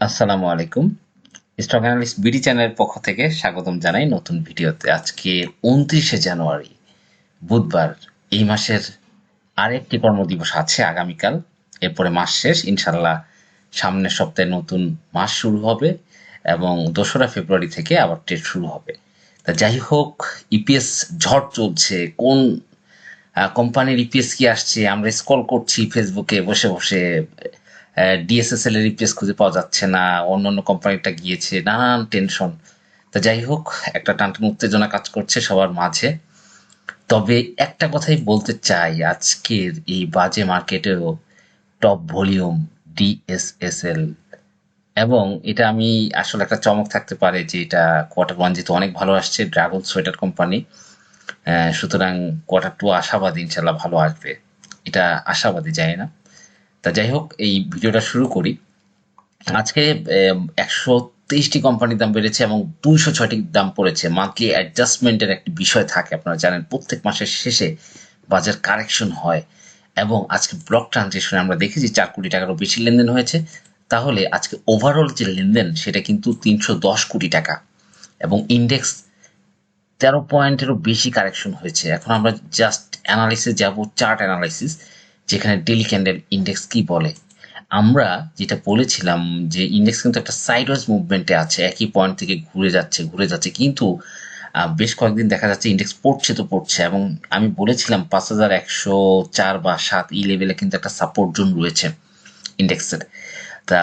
আসসালামু আলাইকুম। Stock analyst BD চ্যানেলের পক্ষ থেকে স্বাগতম জানাই নতুন ভিডিওতে। আজকে উনত্রিশে জানুয়ারি, বুধবার। এই মাসের আরেকটি কর্মদিবস আছে আগামীকাল। এরপরে মাস শেষ। ইনশাল্লাহ সামনের সপ্তাহে নতুন মাস শুরু হবে এবং দোসরা ফেব্রুয়ারি থেকে আবার ট্রেড শুরু হবে। তা যাই হোক ইপিএস ঝড় চলছে। কোন কোম্পানির ইপিএস কি আসছে? আমরা স্কল করছি ফেসবুকে বসে বসে ডিএসএসএল এর ইপিএস খুঁজে পাওয়া যাচ্ছে না অন্য অন্য কোম্পানিটা গিয়েছে, নানান টেনশন তা যাই হোক, একটা টানটান উত্তেজনা কাজ করছে সবার মাঝে। তবে একটা কথাই বলতে চাই, আজকের এই বাজে মার্কেটেও টপ ভলিউম ডিএসএসএল এবং এটা আমি আসলে একটা চমক থাকতে পারে যে এটা কোয়ার্টার ওয়ান যেহেতু অনেক ভালো আসছে ড্রাগন সোয়েটার কোম্পানি সুতরাং কোয়ার্টার টু আশাবাদী ইনশাল্লাহ ভালো আসবে। এটা আশাবাদী যায় না। তা যাই হোক, এই ভিডিওটা শুরু করি। আজকে একশো তেইশটি কোম্পানির দাম বেড়েছে এবং দুইশো ছয়টি দাম পড়েছে। মান্থলি অ্যাডজাস্টমেন্টের একটি বিষয় থাকে, আপনারা জানেন, প্রত্যেক মাসের শেষে বাজার কারেকশন হয় এবং আজকে ব্লক ট্রানজেকশনে আমরা দেখেছি চার কোটি টাকারও বেশি লেনদেন হয়েছে। তাহলে আজকে ওভারঅল যে লেনদেন, সেটা কিন্তু তিনশো দশ কোটি টাকা এবং ইন্ডেক্স তেরো পয়েন্টেরও বেশি কারেকশন হয়েছে। এখন আমরা জাস্ট অ্যানালিসিস যাব চার্ট অ্যানালাইসিস যেখানে ডেলি ক্যান্ডেল ইন্ডেক্স কি বলে? আমরা যেটা বলেছিলাম যে ইন্ডেক্স কিন্তু একটা সাইডওয়াইজ মুভমেন্টে আছে, একই পয়েন্ট থেকে ঘুরে যাচ্ছে ঘুরে যাচ্ছে। কিন্তু বেশ কয়েকদিন দেখা যাচ্ছে ইন্ডেক্স পড়ছে তো পড়ছে এবং আমি বলেছিলাম পাঁচ হাজার একশো চার বা সাত এই লেভেলে কিন্তু একটা সাপোর্ট জোন রয়েছে ইন্ডেক্সের তা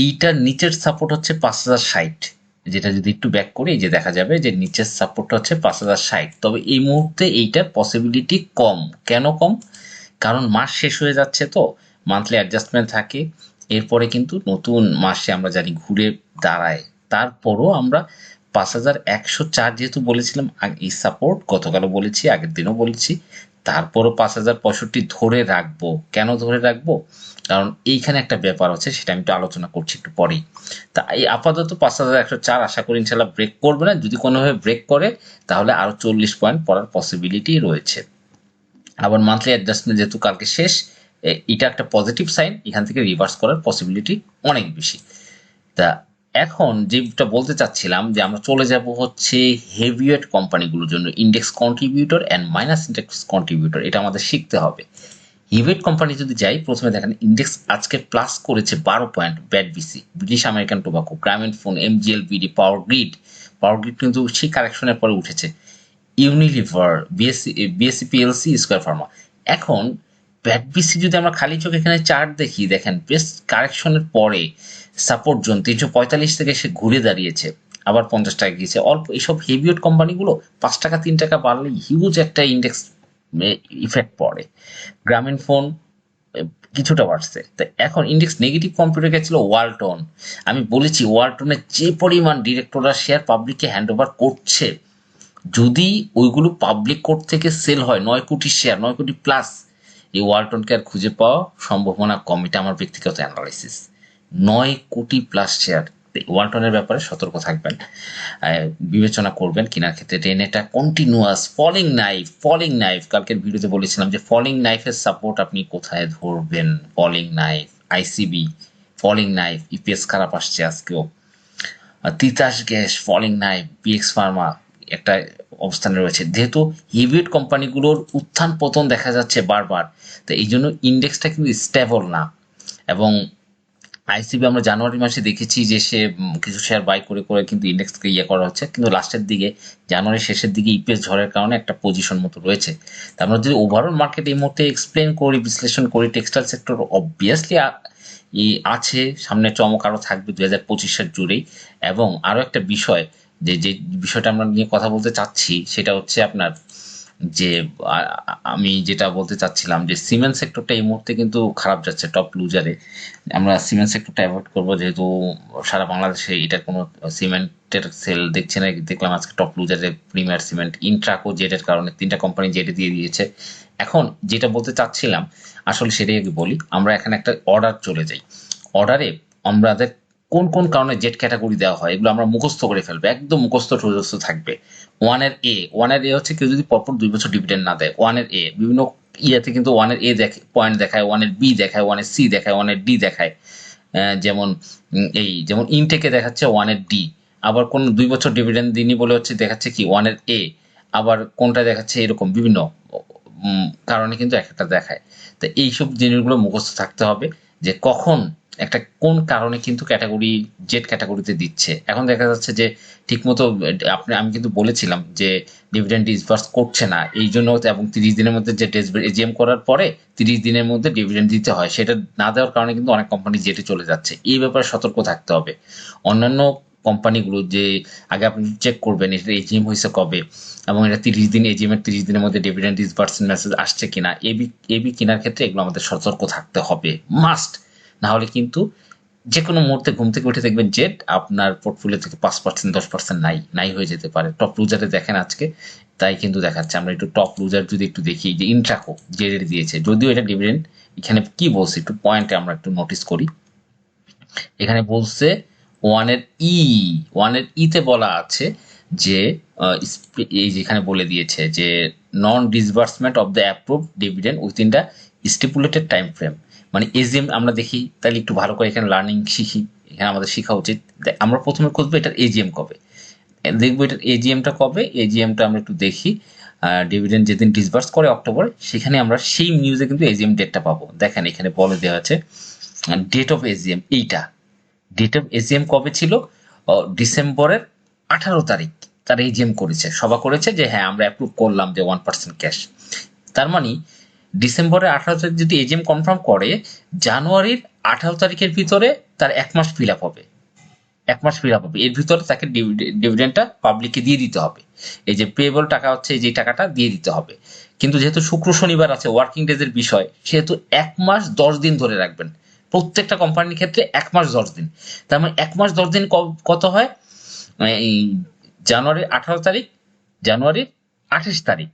এইটার নিচের সাপোর্ট হচ্ছে পাঁচ হাজার ষাট। যেটা যদি একটু ব্যাক করি যে দেখা যাবে যে নিচের সাপোর্টটা হচ্ছে পাঁচ হাজার ষাট। তবে এই মুহূর্তে এইটার পসিবিলিটি কম। কেন কম? কারণ মাস শেষ হয়ে যাচ্ছে তো মান্থলি অ্যাডজাস্টমেন্ট থাকে। এরপরে কিন্তু নতুন মাসে আমরা জানি ঘুরে দাঁড়ায়। তারপরও আমরা পাঁচ হাজার একশো চার যেহেতু বলেছিলাম এই সাপোর্ট গতকালও বলেছি, আগের দিনও বলেছি, তারপরও পাঁচ হাজার পঁয়ষট্টি ধরে রাখব। কেন ধরে রাখব? কারণ এইখানে একটা ব্যাপার আছে, সেটা আমি একটু আলোচনা করছি একটু পরেই। তা এই আপাতত পাঁচ হাজার একশো চার আশা করি ইনশাল্লাহ ব্রেক করবে না। যদি কোনোভাবে ব্রেক করে, তাহলে আরও চল্লিশ পয়েন্ট পড়ার পসিবিলিটি রয়েছে। আবার মান্থলি অ্যাডজাস্টমেন্ট যেহেতু কালকে শেষ এটা একটা পজিটিভ সাইন এখান থেকে রিভার্স করার পসিবিলিটি অনেক বেশি। তা এখন যেটা বলতে চাচ্ছিলাম যে আমরা চলে যাব হচ্ছে হেভিওয়েট কোম্পানিগুলোর জন্য index contributor and minus index contributor এটা আমাদের শিখতে হবে। হিভেট কোম্পানি যদি যাই, প্রথমে দেখেন ইন্ডেক্স আজকে প্লাস করেছে বারো point BAT BC British American Tobacco Grameen phone MGL BD power grid power grid কিন্তু সেই কারেকশনের পরে উঠেছে। Unilever BSC BSC PLC square pharma এখন ব্যাট বিসি যদি আমরা খালি চোখে এখানে চার্ট দেখি, দেখেন, বেশ কারেকশনের পরে সাপোর্ট জোন তিনশো পঁয়তাল্লিশ থেকে সে ঘুরে দাঁড়িয়েছে, আবার পঞ্চাশ টাকা গিয়েছে। অল্প এইসব হেভিওট কোম্পানিগুলো পাঁচ টাকা, তিন টাকা বাড়লে হিউজ একটা ইন্ডেক্স ইফেক্ট পড়ে। গ্রামীণ ফোন কিছুটা বাড়ছে। তো এখন ইন্ডেক্স নেগেটিভ কম্পিউটার গেছিল ওয়ালটন আমি বলেছি ওয়ালটনের যে পরিমাণ ডিরেক্টররা শেয়ার পাবলিককে হ্যান্ড ওভার করছে যদি ওইগুলো পাবলিক কোর্ট থেকে সেল হয়, নয় কোটি শেয়ার নয় কোটি প্লাস এই ওয়ালটনকে আর খুঁজে পাওয়া সম্ভাবনা কম। এটা আমার ব্যক্তিগত অ্যানালাইসিস নয় কোটি প্লাস শেয়ার ওয়ালটনের ব্যাপারে সতর্ক থাকবেন বিবেচনা করবেন কেনার ক্ষেত্রে। টেনেটা continuous falling knife falling knife কালকের ভিডিওতে বলেছিলাম যে ফলিং নাইফের সাপোর্ট আপনি কোথায় ধরবেন? Falling knife ICB falling knife EPS খারাপ আসছে আজকেও। Titas gas falling knife BX pharma একটা অবস্থানে রয়েছে। যেহেতু হিভিট কোম্পানিগুলোর উত্থান পতন দেখা যাচ্ছে বারবার, তো এই জন্য ইন্ডেক্সটা কিন্তু স্টেবল না। এবং আইসিবি আমরা জানুয়ারি মাসে দেখেছি যে সে কিছু শেয়ার বাই করে করে কিন্তু ইন্ডেক্সকে ইয়ে করা হচ্ছে। কিন্তু লাস্টের দিকে, জানুয়ারি শেষের দিকে ইপিএস ঝড়ের কারণে একটা পজিশন মতো রয়েছে। তা আমরা যদি ওভারঅল মার্কেট এই মুহূর্তে এক্সপ্লেন করি, বিশ্লেষণ করি টেক্সটাইল সেক্টর অবভিয়াসলি আছে। সামনে চমক আরও থাকবে দু হাজার পঁচিশের জুড়েই। এবং আরও একটা বিষয় যে যে বিষয়টা আমরা নিয়ে কথা বলতে চাচ্ছি, সেটা হচ্ছে আপনার যে আমি যেটা বলতে চাচ্ছিলাম যে, সিমেন্ট সেক্টরটা এই মুহূর্তে কিন্তু খারাপ যাচ্ছে, টপ লুজারে। আমরা সিমেন্ট সেক্টরটা অ্যাভয়েড করব, যেহেতু সারা বাংলাদেশে এটার কোনো সিমেন্টের সেল দেখছে না, দেখলাম আজকে টপ লুজারে প্রিমিয়ার সিমেন্ট ইন্ট্রাকো জেটের কারণে তিনটা কোম্পানি জেটে দিয়ে দিয়েছে। এখন যেটা বলতে চাচ্ছিলাম, আসলে সেটাই বলি, আমরা এখানে একটা অর্ডার চলে যাই। অর্ডারে আমাদের কোন কোন কারণে জেট ক্যাটাগরি দেওয়া হয়, এগুলো আমরা মুখস্থ করে ফেলব। একদম মুখস্থ টুজস্থ থাকবে। ওয়ানের এ ওয়ানের এ হচ্ছে কেউ যদি পরপর দুই বছর ডিভিডেন্ড না দেয় ওয়ানের এ বিভিন্ন ইয়াতে কিন্তু ওয়ানের এ দেখে পয়েন্ট দেখায় ওয়ানের বি দেখায় ওয়ানের সি দেখায় ওয়ানের ডি দেখায়। যেমন এই, যেমন ইনটেকে দেখাচ্ছে ওয়ানের ডি আবার কোন দুই বছর ডিভিডেন্ড দিনই বলে হচ্ছে দেখাচ্ছে কি ওয়ানের এ আবার কোনটা দেখাচ্ছে এরকম বিভিন্ন কারণে কিন্তু এক একটা দেখায়। তো এইসব জিনিসগুলো মুখস্থ থাকতে হবে যে কখন একটা কোন কারণে কিন্তু ক্যাটাগরি জেড ক্যাটাগরিতে দিচ্ছে? এখন দেখা যাচ্ছে যে ঠিকমতো, আপনি, আমি কিন্তু বলেছিলাম যে ডিভিডেন্ড ডিসবার্স করছে না। এই জন্য এবং তিরিশ দিনের মধ্যে যে এজিএম করার পরে তিরিশ দিনের মধ্যে ডিভিডেন্ড দিতে হয়। সেটা না দেওয়ার কারণে কিন্তু অনেক কোম্পানি জেটে চলে যাচ্ছে। এই ব্যাপারে সতর্ক থাকতে হবে। অন্যান্য কোম্পানিগুলো যে আগে আপনি চেক করবেন, এটা এজিএম হয়েছে কবে? এবং এটা তিরিশ দিন এজিএম এর তিরিশ দিনের মধ্যে ডিভিডেন্ড ডিসবার্সন মেসেজ আসছে কিনা? এবি এবি কেনার ক্ষেত্রে এগুলো আমাদের সতর্ক থাকতে হবে। মাস্ট না হলে কিন্তু যে কোনো মুহূর্তে ঘুম থেকে উঠে দেখবেন জেড আপনার পোর্টফোলিও থেকে পাঁচ পার্সেন্ট দশ পার্সেন্ট নাই নাই হয়ে যেতে পারে। টপ লুজারে দেখেন আজকে, তাই কিন্তু দেখাচ্ছে। আমরা একটু টপ লুজার যদি একটু দেখি, যে ইন্ট্রাকো জেডের দিয়েছে। যদিও এটা ডিভিডেন্ড এখানে কি বলছে একটু পয়েন্টে আমরা একটু নোটিস করি। এখানে বলছে ওয়ানের ই ওয়ানের ইতে বলা আছে যে এই যেখানে বলে দিয়েছে যে non disbursement of the approve dividend within the stipulated time frame মানে এজিএম আমরা দেখি তাহলে একটু ভালো করে এখানে লার্নিং শিখি, এখানে আমাদের শেখা উচিত। আমরা প্রথমে খুঁজবো এটার এজিএম কবে। দেখব এটার এজিএমটা কবে এজিএমটা আমরা একটু দেখি। ডিভিডেন্ড যেদিন ডিসবার্স করে অক্টোবরে, সেখানে আমরা সেই নিউজে কিন্তু এজিএম ডেটটা পাবো। দেখেন, এখানে বলে দেওয়া আছে ডেট অফ এজিএম, এইটা। ডেট অফ এজিএম কবে ছিল? ডিসেম্বরের আঠারো তারিখ। তার এজিএম করেছে। সভা করেছে যে হ্যাঁ আমরা অ্যাপ্রুভ করলাম যে ওয়ান পার্সেন্ট ক্যাশ তার মানে ডিসেম্বরের আঠারো তারিখ যদি এজিএম কনফার্ম করে, জানুয়ারির আঠারো তারিখের ভিতরে তার এক মাস ফিল আপ হবে। এক মাস ফিল আপ হবে। এর ভিতরে তাকে ডিভিডেন্ডটা পাবলিককে দিয়ে দিতে হবে। এই যে পেবল টাকা হচ্ছে যে টাকাটা দিয়ে দিতে হবে। কিন্তু যেহেতু শুক্র শনিবার আছে ওয়ার্কিং ডেজের বিষয়, সেহেতু এক মাস দশ দিন ধরে রাখবেন। প্রত্যেকটা কোম্পানির ক্ষেত্রে এক মাস দশ দিন। তার মানে এক মাস দশ দিন কত হয়? জানুয়ারির আঠারো তারিখ, জানুয়ারির আঠাশ তারিখ।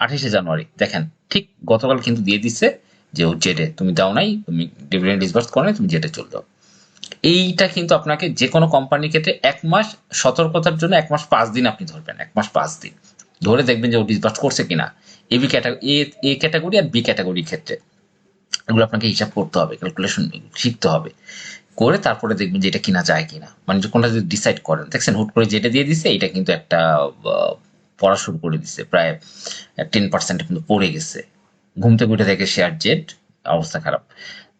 আঠাশে জানুয়ারি, দেখেন, ঠিক গতকাল কিন্তু দিয়ে দিচ্ছে যে ও জেটে, তুমি দাও নাই, তুমি ডিভিডেন্ড ডিসবার্স করো নাই, তুমি জেটে চলে যাও। এইটা কিন্তু আপনাকে যে কোনো কোম্পানির ক্ষেত্রে এক মাস সতর্কতার জন্য এক মাস পাঁচ দিন আপনি ধরবেন, এক মাস পাঁচ দিন। ধরে দেখবেন যে ও ডিসবার্স করছে কিনা। AB category A A category R B ক্যাটাগরির ক্ষেত্রে। এগুলো আপনাকে হিসাব করতে হবে ক্যালকুলেশন শিখতে হবে। করে তারপরে দেখবেন যে এটা কিনা যায় কিনা। মানে কোনটা যদি ডিসাইড করেন, দেখছেন হুট করে যেটা দিয়ে দিছে এটা কিন্তু একটা পড়া শুরু করে দিছে। প্রায় টেন পার্সেন্ট কিন্তু পড়ে গেছে। ঘুম থেকে উঠে দেখে শেয়ার জেট অবস্থা খারাপ।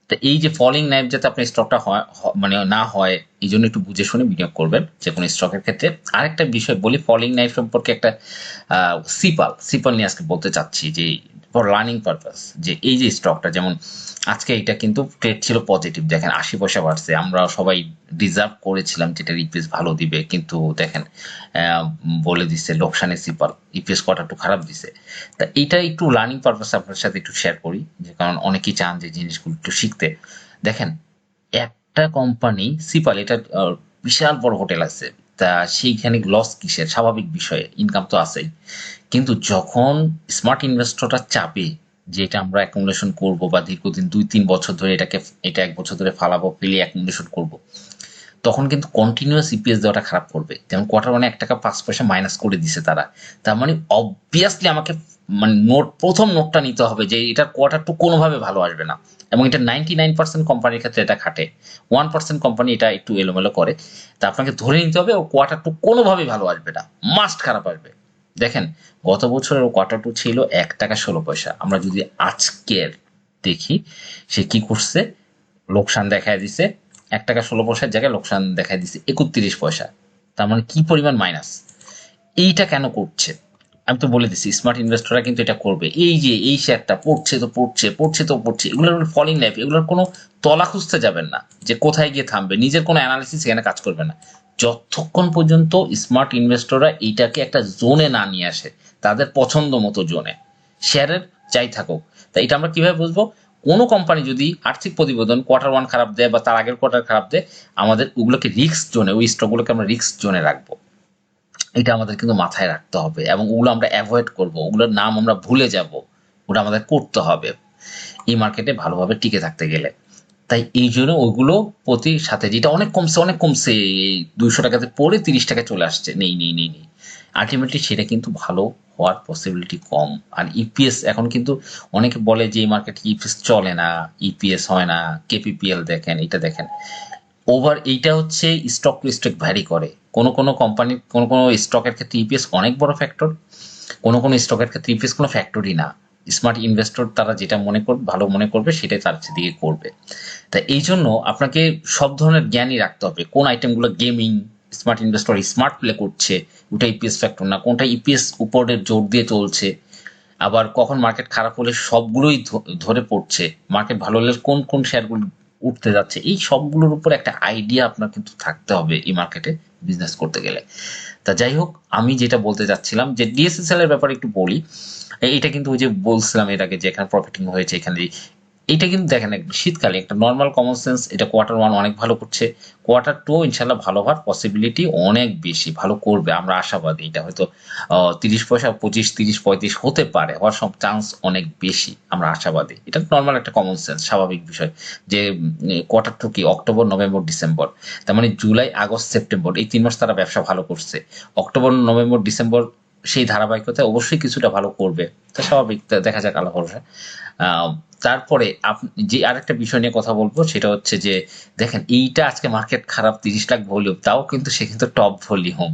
তো এই যে ফলিং নাইফ যাতে আপনার স্টকটা হয় মানে না হয়, এই জন্য একটু বুঝে শুনে বিনিয়োগ করবেন যে কোনো স্টকের ক্ষেত্রে। আরেকটা বিষয় বলি ফলিং নাইফ সম্পর্কে একটা সিপাল সিপাল নিয়ে আজকে বলতে চাচ্ছি যে ফর লার্নিং পারপাস যে এই যে স্টকটা যেমন আজকে এটা কিন্তু ট্রেড ছিল পজিটিভ দেখেন আশি পয়সা বাড়ছে, আমরা সবাই ডিজার্ভ করেছিলাম যেটা ইপিএস ভালো দিবে, কিন্তু দেখেন বলে দিচ্ছে লোকসানে সিপাল ইপিএস কটা একটু খারাপ দিছে। তা এটা একটু লার্নিং পারপাস আপনার সাথে একটু শেয়ার করি, যে কারণ অনেকেই চান যে জিনিসগুলো একটু শিখতে। দেখেন, একটা কোম্পানি সিপাল এটা বিশাল বড় হোটেল আছে। তা সেইখানে লস কিসের? স্বাভাবিক বিষয়ে ইনকাম তো আছেই। কিন্তু যখন স্মার্ট ইনভেস্টরটা চাপে যে এটা আমরা অ্যাকুমুলেশন করব বা দীর্ঘদিন দুই তিন বছর ধরে এটাকে, এটা এক বছর ধরে ফালাবো, ফেলে অ্যাকুমুলেশন করব, তখন কিন্তু কন্টিনিউয়াস ইপিএস দেওয়াটা খারাপ করবে। যেমন কোয়ার্টার মানে এক টাকা পাঁচ পয়সা মাইনাস করে দিছে তারা। তার মানে অবভিয়াসলি আমাকে মানে নোট, প্রথম নোটটা নিতে হবে যে এটার কোয়ার্টার টু কোনোভাবে ভালো আসবে না। এবং এটা নাইনটি নাইন পার্সেন্ট কোম্পানির ক্ষেত্রে এটা খাটে। ওয়ান পার্সেন্ট কোম্পানি এটা একটু এলোমেলো করে। তা আপনাকে ধরে নিতে হবে ও কোয়ার্টার টু কোনোভাবেই ভালো আসবে না। মাস্ট খারাপ আসবে। দেখেন, গত বছরের কোয়ার্টার টু ছিল এক টাকা ষোলো পয়সা। আমরা যদি আজকের দেখি, সে কি করছে? লোকসান দেখায় দিছে। এক টাকা ষোলো পয়সার জায়গায় লোকসান দেখায় দিছে। একত্রিশ পয়সা। তার মানে কি পরিমাণ মাইনাস এইটা কেন করছে? আমি তো বলে দিচ্ছি স্মার্ট ইনভেস্টররা কিন্তু এটা করবে। এই যে, এই শেয়ারটা পড়ছে তো পড়ছে পড়ছে তো পড়ছে এগুলোর ফলিং লাইফ এগুলোর কোনো তলা খুঁজতে যাবেন না যে কোথায় গিয়ে থামবে। নিজের কোনো অ্যানালিসিস এখানে কাজ করবে না। যতক্ষণ পর্যন্ত স্মার্ট ইনভেস্টররা এইটাকে একটা জোনে না নিয়ে আসে, তাদের পছন্দ মতো জোনে শেয়ারের চাই থাকুক। তা এটা আমরা কীভাবে বুঝব? কোনো কোম্পানি যদি আর্থিক প্রতিবেদন কোয়ার্টার ওয়ান খারাপ দেয় বা তার আগের কোয়ার্টার খারাপ দেয়, আমাদের ওগুলোকে রিস্ক জোনে ওই স্টকগুলোকে আমরা রিস্ক জোনে রাখব। এটা আমাদের কিন্তু মাথায় রাখতে হবে এবং ওগুলো আমরা অ্যাভয়েড করব। ওগুলোর নাম আমরা ভুলে যাব। ওটা আমাদের করতে হবে এই মার্কেটে ভালোভাবে টিকে থাকতে গেলে। তাই এই জন্য ওইগুলো প্রতি সাথে যেটা অনেক কমছে অনেক কমছে, এই দুইশো টাকাতে পরে তিরিশ টাকায় চলে আসছে। নেই নেই নেই নেই। আলটিমেটলি সেটা কিন্তু ভালো হওয়ার পসিবিলিটি কম। আর ইপিএস এখন কিন্তু অনেকে বলে যে এই মার্কেটে ইপিএস চলে না ইপিএস হয় না কেপিপিএল দেখেন, এটা দেখেন। ওভার এইটা হচ্ছে স্টক টু স্টক ভ্যারি করে। কোনো কোনো কোম্পানি কোনো কোনো স্টকের ক্ষেত্রে ইপিএস অনেক বড় ফ্যাক্টর কোনো কোনো স্টকের ক্ষেত্রে ইপিএস কোনো ফ্যাক্টরই না। স্মার্ট ইনভেস্টর তারা যেটা মনে করবে ভালো মনে করবে সেটাই তার দিকে করবে। তা এই জন্য আপনাকে সব ধরনের জ্ঞানই রাখতে হবে। কোন আইটেমগুলো gaming smart investor smart play করছে, ওটা ইপিএস ফ্যাক্টর না। কোনটা ইপিএস উপরের জোর দিয়ে চলছে, আবার কখন মার্কেট খারাপ হলে সবগুলোই ধরে পড়ছে। মার্কেট ভালো হলে কোন কোন শেয়ারগুলো উঠতে যাচ্ছে। এই সবগুলোর উপর একটা আইডিয়া আপনার কিন্তু থাকতে হবে এই মার্কেটে বিজনেস করতে গেলে। তা যাই হোক, আমি যেটা বলতে চাচ্ছিলাম যে ডিএসএসএল এর ব্যাপারে একটু বলি। এটা কিন্তু ওই যে বলছিলাম এর আগে যে এখানে প্রফিটিং হয়েছে, এখানে এটা কিন্তু দেখেন শীতকালে একটা নর্মাল কমন সেন্স এটা কোয়ার্টার ওয়ান অনেক ভালো করছে। কোয়ার্টার টু ইনশাল্লাহ ভালো হওয়ার পসিবিলিটি অনেক বেশি, ভালো করবে। আমরা আশাবাদী এটা হয়তো তিরিশ পয়সা, পঁচিশ, তিরিশ, পঁয়ত্রিশ হতে পারে, হওয়ার সব চান্স অনেক বেশি, আমরা আশাবাদী। এটা নর্মাল একটা কমন সেন্স স্বাভাবিক বিষয় যে কোয়ার্টার টু কি অক্টোবর নভেম্বর ডিসেম্বর তার মানে জুলাই আগস্ট সেপ্টেম্বর এই তিন মাস তারা ব্যবসা ভালো করছে। অক্টোবর নভেম্বর ডিসেম্বর সেই ধারাবাহিকতায় অবশ্যই কিছুটা ভালো করবে। তা স্বাভাবিক দেখা যাক আল্লাহ ভরসা তারপরে আপনি যে আরেকটা বিষয় নিয়ে কথা বলব, সেটা হচ্ছে যে, দেখেন এইটা আজকে মার্কেট খারাপ তিরিশ লাখ ভলিউম তাও কিন্তু সে কিন্তু টপ ভলিউম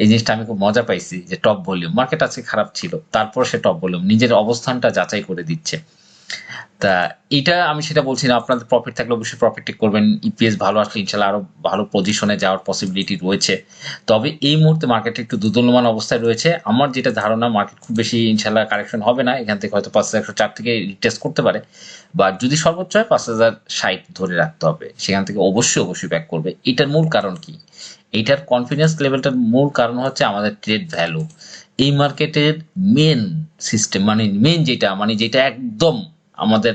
এই জিনিসটা আমি খুব মজা পাইছি যে টপ ভলিউম মার্কেট আজকে খারাপ ছিল, তারপর সে টপ ভলিউম নিজের অবস্থানটা যাচাই করে দিচ্ছে। তা এটা আমি সেটা বলছি না, আপনাদের প্রফিট থাকলে অবশ্যই প্রফিট করবেন ইপিএস ভালো আসলে ইনশাল্লাহ আরও ভালো পজিশনে যাওয়ার পসিবিলিটি রয়েছে। তবে এই মুহূর্তে মার্কেট একটু দুদলমান অবস্থায় রয়েছে। আমার যেটা ধারণা মার্কেট খুব বেশি ইনশাল্লাহ কারেকশন হবে না, এখান থেকে হয়তো পাঁচ হাজার চার থেকে রিটেস্ট করতে পারে। বা যদি সর্বোচ্চ হয়, পাঁচ হাজার ষাট ধরে রাখতে হবে। সেখান থেকে অবশ্যই অবশ্যই ব্যাক করবে। এটার মূল কারণ কি? এটার কনফিডেন্স লেভেলটার মূল কারণ হচ্ছে আমাদের ট্রেড ভ্যালু এই মার্কেটের মেন সিস্টেম মানে মেন যেটা মানে যেটা একদম আমাদের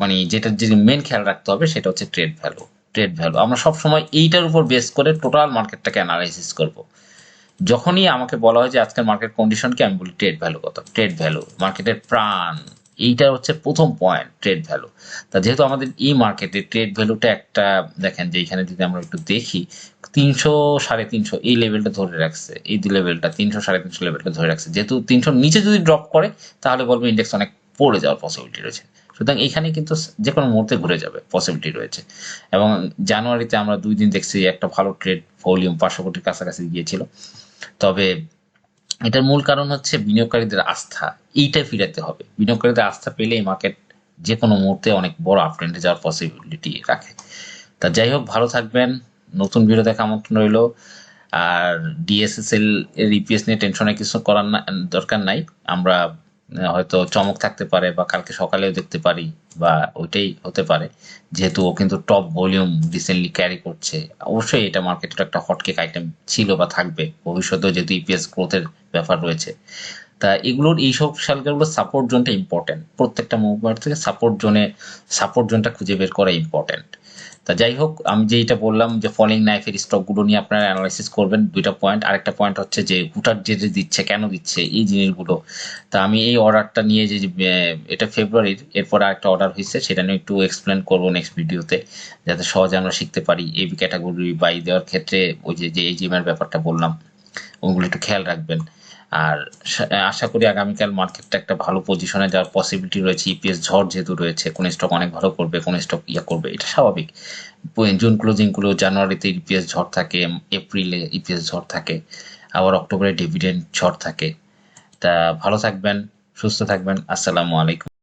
মানে যেটা যে মেন খেয়াল রাখতে হবে সেটা হচ্ছে ট্রেড ভ্যালু ট্রেড ভ্যালু আমরা সবসময় এইটার উপর বেস করে টোটাল মার্কেটটাকে অ্যানালাইসিস করব। যখনই আমাকে বলা হয় যে আজকের মার্কেট কন্ডিশনকে আমি বলি ট্রেড ভ্যালু কত ট্রেড ভ্যালু মার্কেটের প্রাণ এইটা হচ্ছে প্রথম পয়েন্ট ট্রেড ভ্যালু তা যেহেতু আমাদের এই মার্কেটে ট্রেড ভ্যালুটা একটা, দেখেন যে এখানে যদি আমরা একটু দেখি, তিনশো সাড়ে তিনশো এই লেভেলটা ধরে রাখছে, এই লেভেলটা তিনশো সাড়ে তিনশো লেভেলটা ধরে রাখছে। যেহেতু তিনশোর নিচে যদি ড্রপ করে, তাহলে বলব ইন্ডেক্স অনেক পড়ে যাওয়ার পসিবিলিটি রয়েছে। সুতরাং এখানে কিন্তু যে কোনো মুহূর্তে ঘুরে যাবে পসিবিলিটি রয়েছে। এবং জানুয়ারিতে আমরা দুই দিন দেখছি একটা ভালো ট্রেড ভলিউম পাঁচশো কোটির কাছাকাছি গিয়েছিল। তবে এটার মূল কারণ হচ্ছে বিনিয়োগকারীদের আস্থা, এইটা ফিরাতে হবে। বিনিয়োগকারীদের আস্থা পেলে মার্কেট যে কোনো মুহূর্তে অনেক বড় আপট্রেন্ডে যাওয়ার পসিবিলিটি রাখে। তা যাই হোক, ভালো থাকবেন। নতুন ভিডিও দেখা আমন্ত্রণ রইল। আর ডিএসএসএল এর ইপিএস নিয়ে টেনশনে কিছু করার না, দরকার নাই। আমরা হয়তো চমক থাকতে পারে বা কালকে সকালেও দেখতে পারি বা ওইটাই হতে পারে। যেহেতু ও কিন্তু টপ ভলিউম রিসেন্টলি ক্যারি করছে। অবশ্যই এটা মার্কেটের একটা হটকেক আইটেম ছিল বা থাকবে। ভবিষ্যতেও যেহেতু ইপিএস গ্রোথের ব্যাপার রয়েছে। তা এগুলোর এইসব শালগুলো সাপোর্ট জোনটা ইম্পর্টেন্ট প্রত্যেকটা মুভমেন্ট থেকে সাপোর্ট জোনে সাপোর্ট জোনটা খুঁজে বের করা ইম্পর্টেন্ট তা যাই হোক, আমি যেটা বললাম যে ফলিং নাইফের স্টকগুলো নিয়ে আপনারা অ্যানালাইসিস করবেন, দুইটা পয়েন্ট আরেকটা পয়েন্ট হচ্ছে যে হুটার যে দিচ্ছে, কেন দিচ্ছে, এই জিনিসগুলো। তা আমি এই অর্ডারটা নিয়ে যে এটা ফেব্রুয়ারির এরপর আরেকটা অর্ডার হয়েছে, সেটা নিয়ে একটু এক্সপ্লেন করব নেক্সট ভিডিওতে যাতে সহজে আমরা শিখতে পারি এই ক্যাটাগরি বাই দেওয়ার ক্ষেত্রে, ওই যে যে এজিএম এর ব্যাপারটা বললাম, ওগুলো একটু খেয়াল রাখবেন। আর আশা করি আগামীকাল মার্কেটটা একটা ভালো পজিশনে যাওয়ার পসিবিলিটি রয়েছে। ইপিএস ঝড় যেহেতু রয়েছে, কোন স্টক অনেক ভালো করবে, কোন স্টক ইয়া করবে, এটা স্বাভাবিক। জুন ক্লোজিংগুলো জানুয়ারিতে ইপিএস ঝড় থাকে, এপ্রিলে ইপিএস ঝড় থাকে, আবার অক্টোবরে ডিভিডেন্ড ঝড় থাকে। তা ভালো থাকবেন, সুস্থ থাকবেন, আসসালামু আলাইকুম।